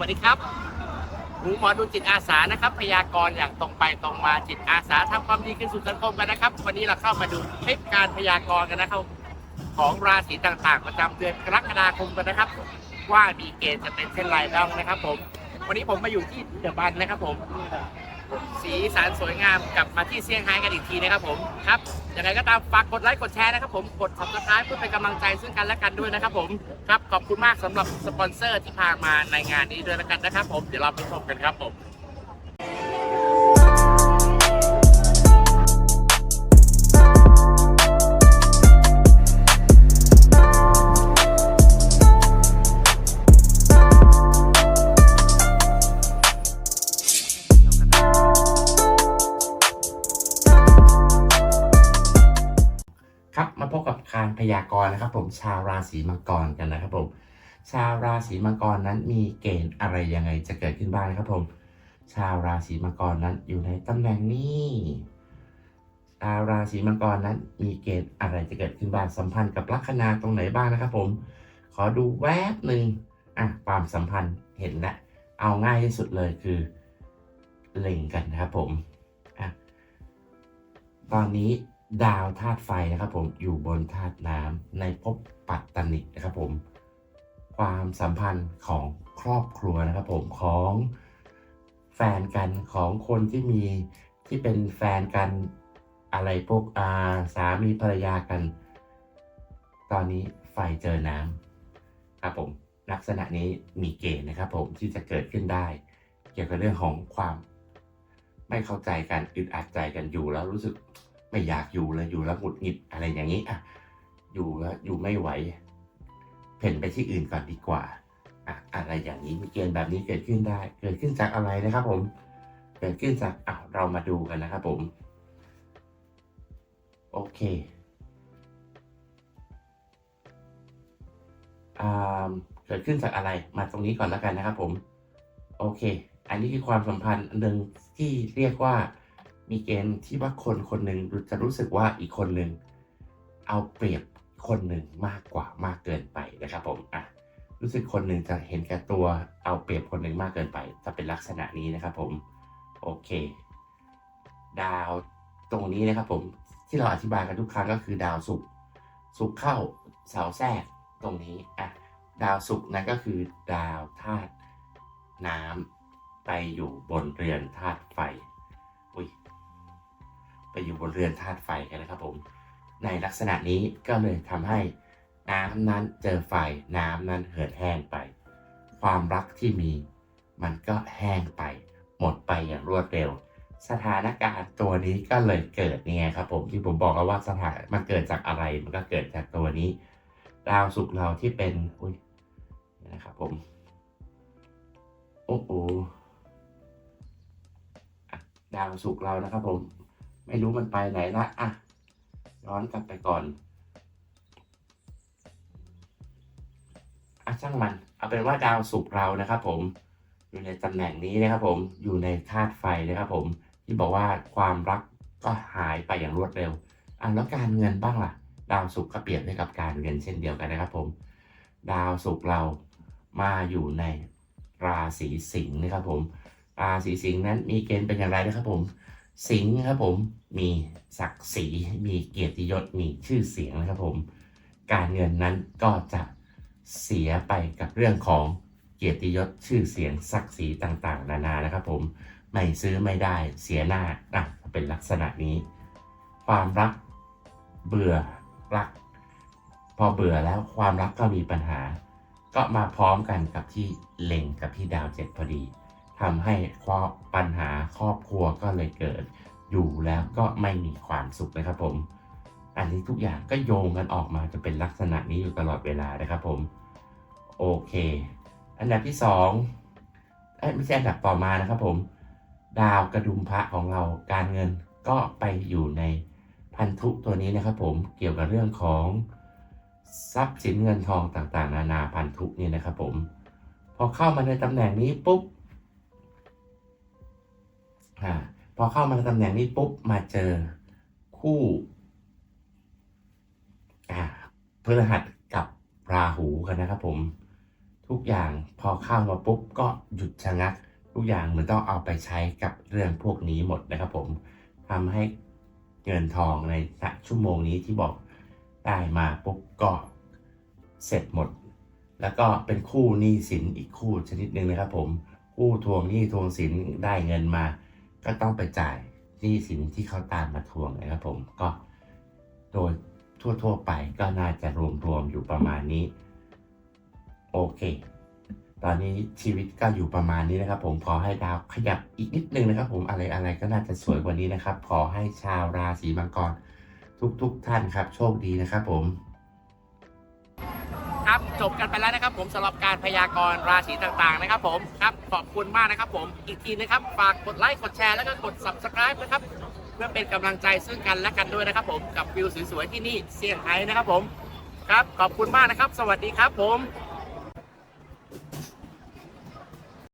วัสดีครับหมูหมอดูจิตอาสานะครับ พยากรณ์อย่างตรงไปตรงมาจิตอาสาทำความดีขึ้นสู่สังคมกันนะครับ วันนี้เราเข้ามาดูคลิปการพยากรณ์กันนะครับ ของราศีต่างๆประจำเดือนกรกฎาคมกันนะครับ ว่ามีเกณฑ์จะเป็นเช่นไรบ้างนะครับ ผม วันนี้ผมมาอยู่ที่เดอะบันนะครับ ผม สีสันสวยงามกลับมาที่เซี่ยงไฮ้กันอีกทีนะครับผมครับยังไงก็ตามฝากกดไลค์กดแชร์นะครับผมกด subscribe เพื่อเป็นกำลังใจซึ่งกันและกันด้วยนะครับผมครับขอบคุณมากสำหรับสปอนเซอร์ที่พามาในงานนี้ด้วยแล้วกันนะครับผมเดี๋ยวเราไปชมกันครับผมารพยากรณ์นะครับผมชาวราศีมังกรกันนะครับผมชาวราศีมังกรนั้นมีเกณฑ์อะไรยังไงจะเกิดขึ้นบ้างนะครับผม ชาวราศีมังกรนั้นอยู่ในตำแหน่งนี้ชาวราศีมังกรนั้นมีเกณฑ์อะไรจะเกิดขึ้นบ้างสัมพันธ์กับลัคนาตรงไหนบ้างนะครับผม ขอดูแวบหนึ่งอะความสัมพันธ์เห็นแล้วเอาง่ายที่สุดเลยคือเล็งกันนะครับผมอะตอนนี้ ดาวธาตุไฟนะครับผมอยู่บนธาตุน้ำในภพปัตตนินะครับผม ความสัมพันธ์ของครอบครัวนะครับผมของแฟนกันของคนที่มีที่เป็นแฟนกันอะไรพวกอาสามีภรรยากัน ตอนนี้ไฟเจอน้ำครับผมลักษณะนี้มีเกณฑ์นะครับผมที่จะเกิดขึ้นได้ เกี่ยวกับเรื่องของความไม่เข้าใจกันอึดอัดใจกันอยู่แล้วรู้สึก ไม่อยากอยู่เลยอยู่แล้วหงุดหงิดอะไรอย่างนี้อะอยู่แล้วอยู่ไม่ไหวเพ่นไปที่อื่นก่อนดีกว่าอะอะไรอย่างนี้มีเกณฑ์แบบนี้เกิดขึ้นได้ เกิดขึ้นจากอะไรนะครับ ผม เกิดขึ้นจากอะเรามาดูกันนะครับ ผม โอเคอ่าเกิดขึ้นจากอะไรมาตรงนี้ก่อนแล้วกันนะครับ ผม โอเค อันนี้คือความสัมพันธ์หนึ่งที่เรียกว่า มีเกณฑ์ที่ว่าคนคนหนึ่งจะรู้สึกว่าอีกคนหนึ่งเอาเปรียบคนหนึ่งมากกว่ามากเกินไปนะครับผมอะรู้สึกคนหนึ่งจะเห็นแก่ตัวเอาเปรียบคนหนึ่งมากเกินไป จะเป็นลักษณะนี้นะครับผมโอเค ดาวตรงนี้นะครับผมที่เราอธิบายกันทุกครั้งก็คือดาวศุกร์ศุกร์เข้าเสาแทรกตรงนี้อะดาวศุกร์นั่นก็คือดาวธาตุน้ำไปอยู่บนเรือนธาตุไฟ ไปอยู่บนเรือนธาตุไฟกันนะครับผม ในลักษณะนี้ก็เลยทำให้น้ำนั้นเจอไฟน้ำนั้นเหือดแห้งไป ความรักที่มี มันก็แห้งไป หมดไปอย่างรวดเร็ว สถานการณ์ตัวนี้ก็เลยเกิดนี่ไงครับผมที่ผมบอกแล้วว่าสถานมันเกิดจากอะไรมันก็เกิดจากตัวนี้ ดาวศุกเราที่เป็นอุ้ยนะครับผมโอ้โหดาวศุกเรานะครับผม ไม่รู้มันไปไหนละอะย้อนกลับไปก่อนอะช่างมัน เอาเป็นว่าดาวศุกเรานะครับผมอยู่ในตำแหน่งนี้นะครับผมอยู่ในธาตุไฟนะครับผมที่บอกว่าความรักก็หายไปอย่างรวดเร็วอะแล้วการเงินบ้างล่ะ ดาวศุกก็เปรียบได้กับการเงินเช่นเดียวกันนะครับผม ดาวศุกเรามาอยู่ในราศีสิงห์นะครับผมราศีสิงห์นั้นมีเกณฑ์เป็นอย่างไรนะครับผม สิงห์ครับผมมีศักดิ์ศรีมีเกียรติยศมีชื่อเสียงนะครับผม การเงินนั้นก็จะเสียไปกับเรื่องของเกียรติยศชื่อเสียงศักดิ์ศรีต่างๆ นานานะครับผมไม่ซื้อไม่ได้เสียหน้าอะเป็นลักษณะนี้ ความรักเบื่อรัก พอเบื่อแล้วความรักก็มีปัญหา ก็มาพร้อมกันกับที่เล็งกับที่ดาวเจ็ดพอดี ทำให้ข้อปัญหาครอบครัวก็เลยเกิด อยู่แล้วก็ไม่มีความสุขนะครับผม อันนี้ทุกอย่างก็โยงกันออกมาจะเป็นลักษณะนี้อยู่ตลอดเวลานะครับผม โอเค อันดับที่สองเอ้ไม่ใช่อันดับต่อมานะครับผม ดาวกระดุมพระของเราการเงินก็ไปอยู่ในพันธุตัวนี้นะครับผมเกี่ยวกับเรื่องของทรัพย์สินเงินทองต่างๆ นานาพันธุนี่นะครับผม พอเข้ามาในตำแหน่งนี้ปุ๊บ อ่าพอเข้ามาในตำแหน่งนี้ปุ๊บมาเจอคู่อ่าพฤหัสกับราหูกันนะครับผม ทุกอย่างพอเข้ามาปุ๊บก็หยุดชะงัก ทุกอย่างเหมือนต้องเอาไปใช้กับเรื่องพวกนี้หมดนะครับผมทำให้เงินทองในชั่วโมงนี้ที่บอกได้มาปุ๊บก็เสร็จหมด แล้วก็เป็นคู่หนี้สินอีกคู่ชนิดหนึ่งนะครับผม คู่ทวงหนี้ทวงสินได้เงินมา ก็ต้องไปจ่ายหนี้สินที่เขาตามมาทวงนะครับผมก็โดยทั่ว ๆ ไปก็น่าจะรวมๆอยู่ประมาณนี้ โอเค ตอนนี้ชีวิตก็อยู่ประมาณนี้นะครับ ผมขอให้ดาวขยับอีกนิดนึงนะครับ ผมอะไรอะไรก็น่าจะสวยกว่านี้นะครับ ขอให้ชาวราศีมังกรทุกๆทท่านครับ โชคดีนะครับผม จบกันไปแล้วนะครับ ผมสำหรับการพยากรณ์ราศีต่างๆนะครับ ผมครับขอบคุณมากนะครับ ผมอีกทีนะครับฝากกดไลค์กดแชร์แล้วก็กด subscribe นะครับเพื่อเป็นกำลังใจซึ่งกันและกันด้วยนะครับ ผมกับวิวสวยๆที่นี่เซี่ยงไฮ้นะครับ ผมครับขอบคุณมากนะครับ สวัสดีครับ ผม